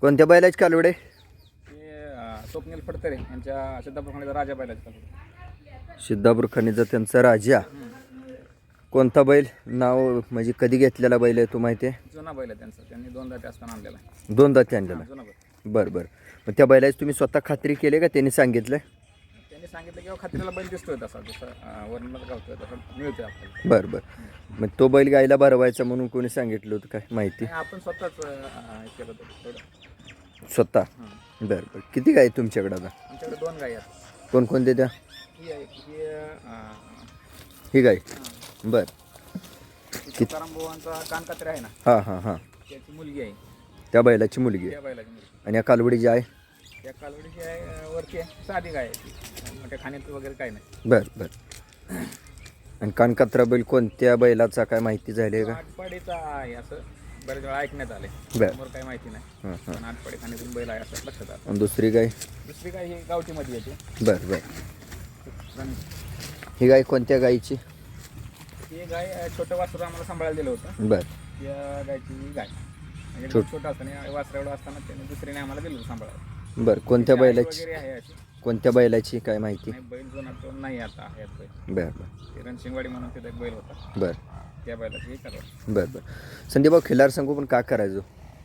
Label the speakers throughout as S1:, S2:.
S1: कोणत्या बैलाची कालवडे?
S2: अं, स्वप्नील फडतरे यांच्या सिद्धापूरखंडीचा राजा बैलाचे कालवडे.
S1: सिद्धापूर खनिजा त्यांचा राजा. कोणता बैल? नाव म्हणजे कधी घेतलेला बैल आहे तू माहिती आहे?
S2: जुना बैल आहे त्यांचा. त्यांनी दोन दाते असताना आणलेला आहे.
S1: दोनदा ते आणलेला
S2: जुना बैल.
S1: बरं बरं. मग त्या बैलाची तुम्ही स्वतः खात्री केली का? त्यांनी सांगितलं
S2: सांगितलं अहो, खात्रीला बैल दिसतोय तसा जसं वर्णनात गावतोय तसं मिळतोय आपल्याला.
S1: बरं बरं. मग तो बैल गायला भरवायचा म्हणून कोणी सांगितलं होतं काय? माहिती?
S2: आणि आपण स्वतःच अं, हे केलं होतं थोडं
S1: स्वतः. बरं बरं. किती गाय तुमच्याकडं आता?
S2: आमच्याकडे दोन गायी आहेत.
S1: कोणकोणते त्या?
S2: ही आहे ही अं,
S1: ही गाय. बरं.
S2: तुकाराम बुवांचा कानकात्रे आहे ना?
S1: हां हां हां.
S2: त्याची मुलगी आहे.
S1: त्या बैलाची मुलगी आहे.
S2: त्या बैलाची मुलगी.
S1: आणि या कालवडी जी आहे?
S2: त्या कालवडीची आहे अं, वरती आहे. साधी गाय आहे ती. खाण्यात वगैरे काही नाही.
S1: बरं बरं. आणि कानकात्रा बैल कोणत्या बैलाचा काय माहिती झाली आहे का?
S2: आटपाडीचा आहे असं. बरेच वेळा ऐकण्यात आले.
S1: बरं.
S2: समोर काही माहिती नाही.
S1: हां
S2: पण आटपाडी खाण्यातून बैल आहे असं लक्षात आलं.
S1: आणि दुसरी गाय?
S2: दुसरी गाय ही गावठीमध्ये येते.
S1: बरं बरं.
S2: पण
S1: ही गाय कोणत्या गायची?
S2: ही गाय अं, छोटं वासरू आम्हाला सांभाळायला दिलं होतं.
S1: बरं.
S2: या गायची गाय. म्हणजे
S1: छोट-
S2: छोटं असताना वासरा एवढं असताना त्याने दुसरीने आम्हाला दिलं होतं सांभाळायला.
S1: बरं कोणत्या बैलाची?
S2: वगैरे आहे अशी.
S1: कोणत्या बैलाची काय माहिती?
S2: नाही बैल जुना तो नाही आता बैल.
S1: बरं बरं.
S2: ते रणशिंगवाडी म्हणून तिथे एक बैल होता.
S1: बरं.
S2: त्या बैलाची ही करवा.
S1: बरं बरं. संदीप भाऊ खिलार सांगू पण का करायचो?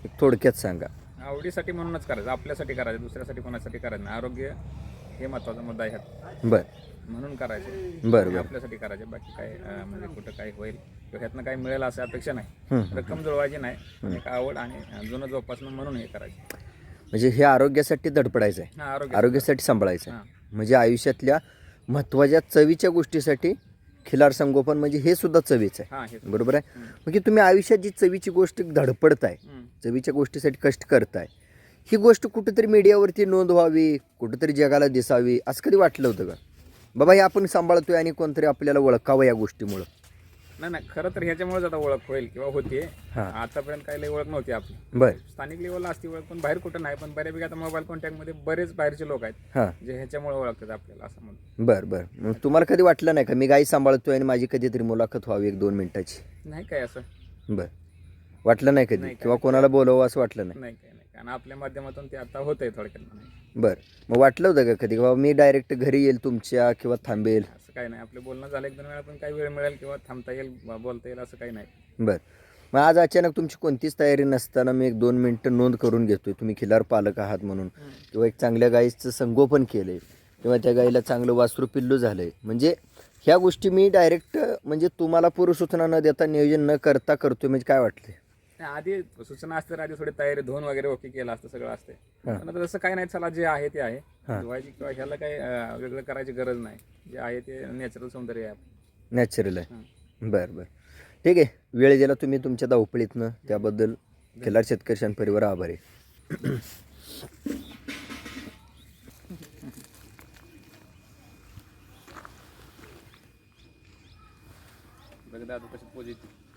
S1: एक थोडक्यात सांगा.
S2: आवडीसाठी म्हणूनच करायचं आपल्यासाठी करायचं दुसऱ्यासाठी कोणासाठी करायचं नाही. आरोग्य हे महत्त्वाचा मुद्दा आहे ह्यात.
S1: बरं.
S2: म्हणून करायचे.
S1: बरं बरं.
S2: आपल्यासाठी करायचे बाकी काय अं, म्हणजे कुठं काय होईल किंवा ह्यातनं काय मिळेल असं अपेक्षा नाही.
S1: हं.
S2: रक्कम जुळवायची नाही. एक आवड आणि अं, जुनं जोपासणं म्हणून हे करायचे.
S1: म्हणजे हे आरोग्यासाठी धडपडायचं आहे
S2: हा आरोग्य
S1: आरोग्यासाठी सांभाळायचं आहे म्हणजे आयुष्यातल्या महत्त्वाच्या चवीच्या गोष्टीसाठी खिलार संगोपन म्हणजे हे सुद्धा चवीचं आहे
S2: हां हे
S1: बरोबर आहे? म्हणजे तुम्ही आयुष्यात जी चवीची गोष्ट धडपडताय. चवीच्या गोष्टीसाठी कष्ट करताय ही गोष्ट कुठेतरी मीडियावरती नोंद व्हावी कुठेतरी जगाला दिसावी असं कधी वाटलं होतं का? बाबा हे आपण सांभाळतोय आणि कोणतरी आपल्याला ओळखावं या गोष्टीमुळं.
S2: नाही नाही खरं तर ह्याच्यामुळेच आता ओळख होईल किंवा होतीये
S1: हां.
S2: आतापर्यंत काही लई ओळख नव्हती आपली.
S1: बरं.
S2: स्थानिक लेवलला असती ओळख पण बाहेर कुठं नाही पण बऱ्यापैकी आता मोबाईल कॉन्टॅक्टमध्ये बरेच बाहेरचे लोक आहेत
S1: हां.
S2: जे ह्याच्यामुळे ओळखतात आपल्याला असं म्हणून.
S1: बरं बरं. मग तुम्हाला कधी वाटलं नाही का? मी गाई सांभाळतोय आणि माझी कधीतरी मुलाखत व्हावी एक दोन मिनिटाची.
S2: नाही काय असं.
S1: बरं. वाटलं नाही कधी?
S2: नाही.
S1: किंवा कोणाला बोलावं असं वाटलं नाही?
S2: नाही काय नाही. कारण आपल्या माध्यमातून ते आता होत आहे थोडक्यात.
S1: बरं. मग वाटलं होतं का कधी? की बाबा मी डायरेक्ट घरी येईल तुमच्या किंवा थांबेल?
S2: असं काही नाही. आपलं बोलणं झालं एक दोन वेळा पण काही वेळ मिळेल किंवा थांबता येईल ब- बोलता येईल असं काही नाही.
S1: बरं. मग आज अचानक तुमची कोणतीच तयारी नसताना मी एक दोन मिनटं नोंद करून घेतोय. तुम्ही खिलार पालक आहात म्हणून. किंवा एक चांगल्या गाईचं संगोपन केलंय. किंवा त्या गाईला चांगलं वासरू पिल्लू झालंय. म्हणजे ह्या गोष्टी मी डायरेक्ट म्हणजे तुम्हाला पूर्वसूचना न देता नियोजन न करता करतोय. म्हणजे काय वाटतंय?
S2: आधी सूचना असते तर आधी थोडी तयारी धुवून वगैरे ओके केलं असतं सगळं असते. पण आता तसं काही नाही चला जे आहे ते आहे. धुवायची किंवा ह्याला काही अं, वेगळं करायची गरज नाही जे आहे ते नॅचरल सौंदर्य आहे.
S1: नॅचरल आहे. बरं बरं ठीक आहे वेळ दिला तुम्ही तुमच्या धावपळीतनं त्याबद्दल खिलार शेतकरी परिवार आभारी आहे.
S2: बघ दादा कशी पॉझिटिव्ह